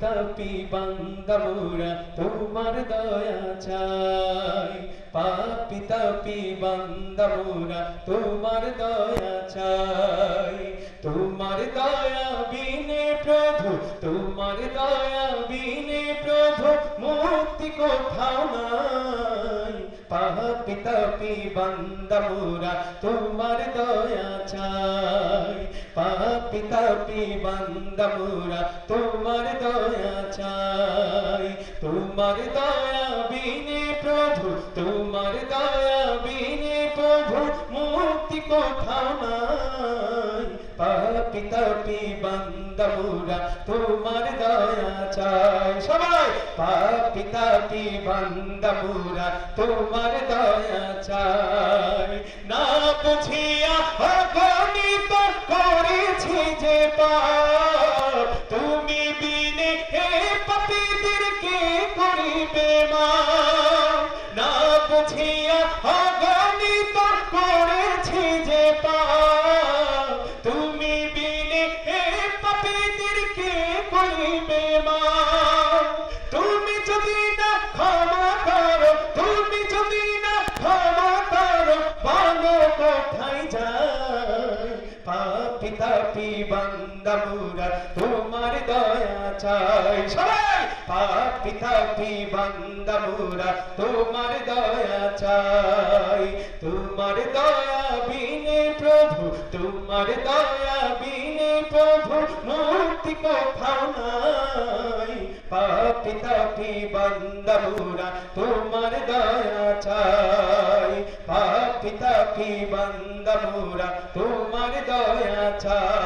তাপি বান্দামুরা, তোমার দয়া চাই। পাপি তাপি বান্দামুরা, তোমার দয়া চাই। তোমার দয়া বিনে প্রভু, তোমার দয়া বিনে প্রভু মুক্তি কোথাও নাই। পাপি তাপি বান্দামুরা, তোমার দয়া চাই। পাপি তাপি বান্দামুরা, তোমার দয়া চাই। তোমার দয়া বিনে প্রভু, তোমার দয়া বিনে প্রভু মুক্তি কোথাও নাই? বান্দামুরা, তোমার দয়া চাই। সবাই, পাপি তাপি বান্দামুরা, তোমার দয়া চাই। না বুঝিয়া করিবে মা। না বুঝিয়া অগণিত করেছি যে পাপ তুমি বিনে হে পাপীদেরকে করিবে মা? তুমি যদি না ক্ষমা তুমি যদি না ক্ষমা করো বলো কোথায় যাই পাপি তাপি বান্দামুরা তোমার দয়া চাই। সবাই! পাপি তাপি বান্দামুরা তোমার দয়া চাই। তোমার দয়া বিনে প্রভু, তোমার দয়া বিনে প্রভু, মুক্তি কোথাও নাই। পাপি তাপি বান্দামুরা তোমার দয়া চাই। পাপি তাপি বান্দামুরা তোমার দয়া চাই।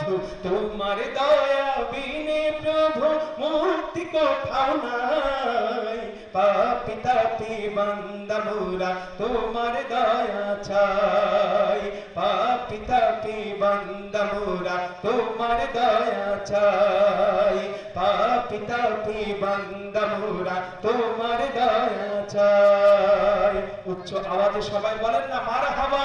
প্রভু তোমার দয়া বিনে প্রভু মুক্তি কোথাও নাই। পাপি তাপি বান্দা মোরা তোমার দয়া চাই। পাপি তাপি বান্দা মোরা তোমার দয়া চাই। পাপি তাপি বান্দা মোরা তোমার দয়া চাই। উচ্চ আওয়াজে সবাই বলেন না মার হাবা